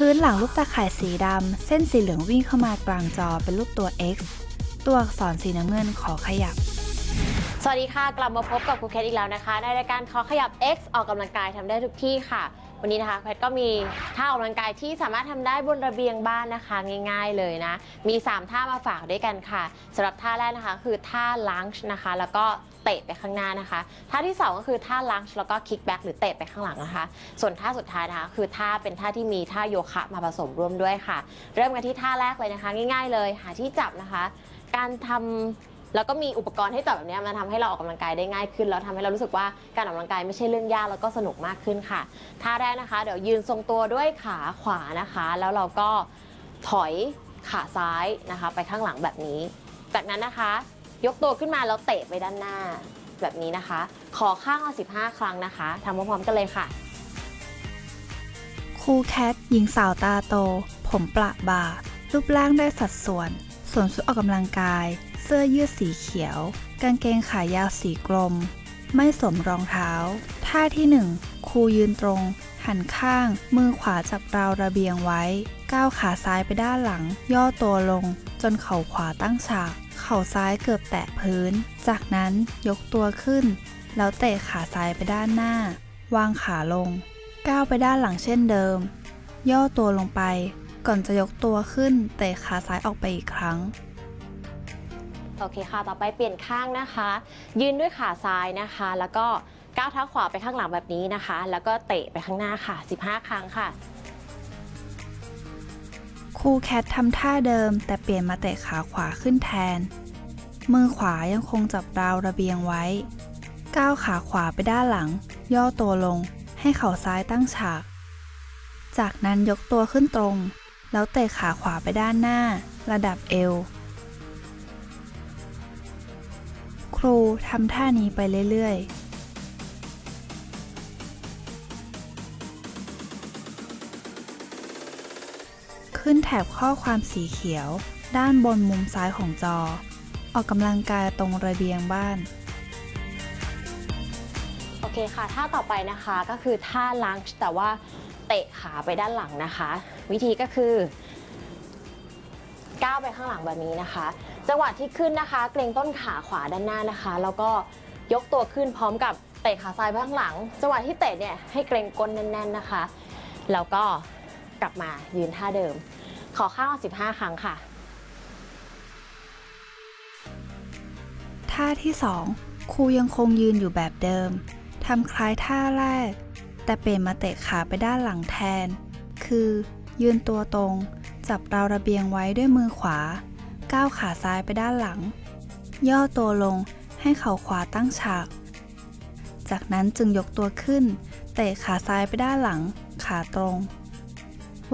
พื้นหลังรูปตาข่ายสีดำ เส้นสีเหลืองวิ่งเข้ามากลางจอเป็นรูปตัว X ตัวอักษรสีน้ำเงินขอขยับ สวัสดีค่ะ กลับมาพบกับครูแคทอีกแล้วนะคะ ในรายการขอขยับ X ออกกำลังกายทำได้ทุกที่ค่ะ วันนี้นะคะแพทก็มีท่าออกกำลังกายที่สามารถทำได้บนระเบียงบ้านนะคะง่าย ๆเลยนะ มี 3 ท่ามาฝากด้วยกันค่ะสำหรับท่าแรกนะคะ คือท่าลังช์นะคะ แล้วก็เตะไปข้างหน้านะคะ ท่าที่ 2 ก็คือท่าลังช์แล้วก็คิกแบ็กหรือเตะไปข้างหลังนะคะ ส่วนท่าสุดท้ายนะคะ คือท่าเป็นท่าที่มีท่าโยคะมาผสมร่วมด้วยค่ะ เริ่มกันที่ท่าแรกเลยนะคะ ง่าย ๆ เลยหาที่จับนะคะ การทำ แล้วก็มีอุปกรณ์ให้จับแบบนี้มันทำให้เราออกกำลังกายได้ง่ายขึ้น แล้วทำให้เรารู้สึกว่าการออกกำลังกายไม่ใช่เรื่องยากแล้วก็สนุกมากขึ้นค่ะท่าแรกนะคะ เดี๋ยวยืนทรงตัวด้วยขาขวานะคะ แล้วเราก็ถอยขาซ้ายนะคะ ไปข้างหลังแบบนี้ จากนั้นนะคะ ยกตัวขึ้นมาแล้วเตะไปด้านหน้าแบบนี้นะคะ ขอข้างละ15 ครั้งนะคะทำพร้อมๆกันเลยค่ะ ครูแคทหญิงสาวตาโต ผมประบ่ารูปร่างได้สัดส่วน ส่วนชุดออกกำลังกาย เสื้อยืดสีเขียว กางเกงขายาวสีกลม ไม่สวมรองเท้า ท่าที่ 1 ครูยืนตรง หันข้าง มือขวาจับราวระเบียงไว้ ก้าวขาซ้ายไปด้านหลัง ย่อตัวลง จนเข่าขวาตั้งฉาก เข่าซ้ายเกือบแตะพื้น จากนั้นยกตัวขึ้น แล้วเตะขาซ้ายไปด้านหน้า วางขาลง ก้าวไปด้านหลังเช่นเดิม ย่อตัวลงไป ก่อนจะยกตัวขึ้น เตะขาซ้ายออกไปอีกครั้ง โอเคค่ะ ต่อไปเปลี่ยนข้างนะคะ ยืนด้วยขาซ้ายนะคะ แล้วก็ก้าวเท้าขวาไปข้างหลังแบบนี้นะคะ แล้วก็เตะไปข้างหน้าค่ะ 15 ครั้งค่ะ ครูแคททำท่าเดิม แต่เปลี่ยนมาเตะขาขวาขึ้นแทน มือขวายังคงจับราวระเบียงไว้ ก้าวขาขวาไปด้านหลัง ย่อตัวลง ให้เข่าซ้ายตั้งฉาก จากนั้นยกตัวขึ้นตรง แล้วเตะขาขวาไปด้านหน้า ระดับเอว รูทำท่านี้ไปเรื่อยๆขึ้นแถบข้อความสีเขียว ด้านบนมุมซ้ายของจอ ออกกำลังกายตรงระเบียงบ้าน โอเคค่ะ ท่าต่อไปนะคะก็คือท่าลังช์แต่ว่าเตะขาไปด้านหลังนะคะ วิธีก็คือ ก้าวไปข้างหลังแบบนี้นะคะ จังหวะที่ขึ้นนะคะ เกรงต้นขาขวาด้านหน้านะคะ แล้วก็ยกตัวขึ้นพร้อมกับเตะขาซ้ายไปข้างหลัง จังหวะที่เตะเนี่ยให้เกรงก้นแน่น ๆนะคะ แล้วก็กลับมายืนท่าเดิม ขอข้าง15 ครั้งค่ะ ท่าที่ 2 ครูยังคงยืนอยู่แบบเดิมทำคล้ายท่าแรก แต่เปลี่ยนมาเตะขาไปด้านหลังแทน คือ ยืนตัวตรง จับราวระเบียงไว้ด้วยมือขวา ก้าวขาซ้ายไปด้านหลัง ย่อตัวลงให้เข่าขวาตั้งฉาก จากนั้นจึงยกตัวขึ้น เตะขาซ้ายไปด้านหลัง ขาตรง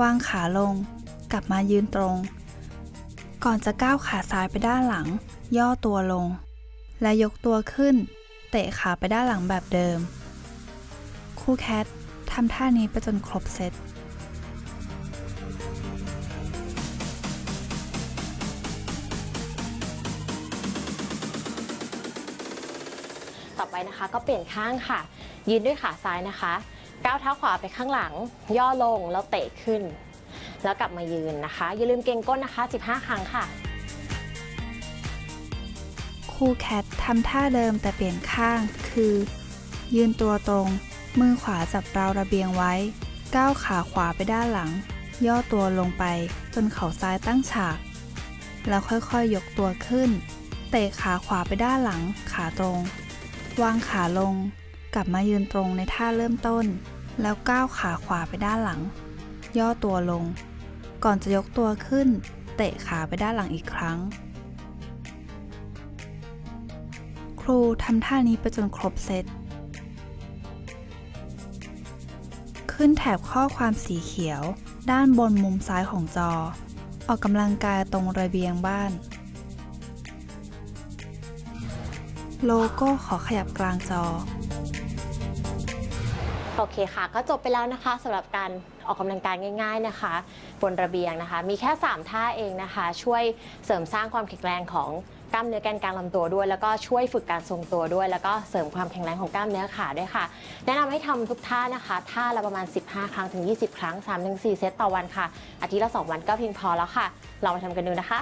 วางขาลง กลับมายืนตรง ก่อนจะก้าวขาซ้ายไปด้านหลัง ย่อตัวลง และยกตัวขึ้น เตะขาไปด้านหลังแบบเดิมครูแคททำท่านี้ไปจนครบเซต ต่อไปนะคะ ก็เปลี่ยนข้างค่ะ ยืนด้วยขาซ้ายนะคะ ก้าวเท้าขวาไปข้างหลัง ย่อลงแล้วเตะขึ้น แล้วกลับมายืนนะคะ อย่าลืมเกรงก้นนะคะ 15 ครั้งค่ะครูแคททำท่าเดิมแต่เปลี่ยนข้าง คือ ยืนตัวตรง มือขวาจับราวระเบียงไว้ ก้าวขาขวาไปด้านหลัง ย่อตัวลงไปจนเข่าซ้ายตั้งฉาก แล้วค่อยๆยยกตัวขึ้น เตะขาขวาไปด้านหลัง ขาตรง วางขาลง กลับมายืนตรงในท่าเริ่มต้น แล้วก้าวขาขวาไปด้านหลัง ย่อตัวลง ก่อนจะยกตัวขึ้น เตะขาไปด้านหลังอีกครั้ง ครูทำท่านี้ไปจนครบเซตขึ้นแถบข้อความสีเขียว ด้านบนมุมซ้ายของจอ ออกกำลังกายตรงระเบียงบ้าน โลโก้ขอขยับกลางจอ โอเคค่ะ ก็จบไปแล้วนะคะสำหรับการออกกำลังกายง่าย ๆนะคะ บนระเบียงนะคะ มีแค่ 3 ท่าเองนะคะ ช่วยเสริมสร้างความแข็งแรงของกล้ามเนื้อแกนกลางลำตัวด้วย แล้วก็ช่วยฝึกการทรงตัวด้วย แล้วก็เสริมความแข็งแรงของกล้ามเนื้อขาด้วยค่ะ แนะนำให้ทำทุกท่านะคะท่าละประมาณ 15 ครั้งถึง 20 ครั้ง 3-4 เซตต่อวันค่ะ อาทิตย์ละ 2 วันก็เพียงพอแล้วค่ะลองไปทำกันดูนะคะ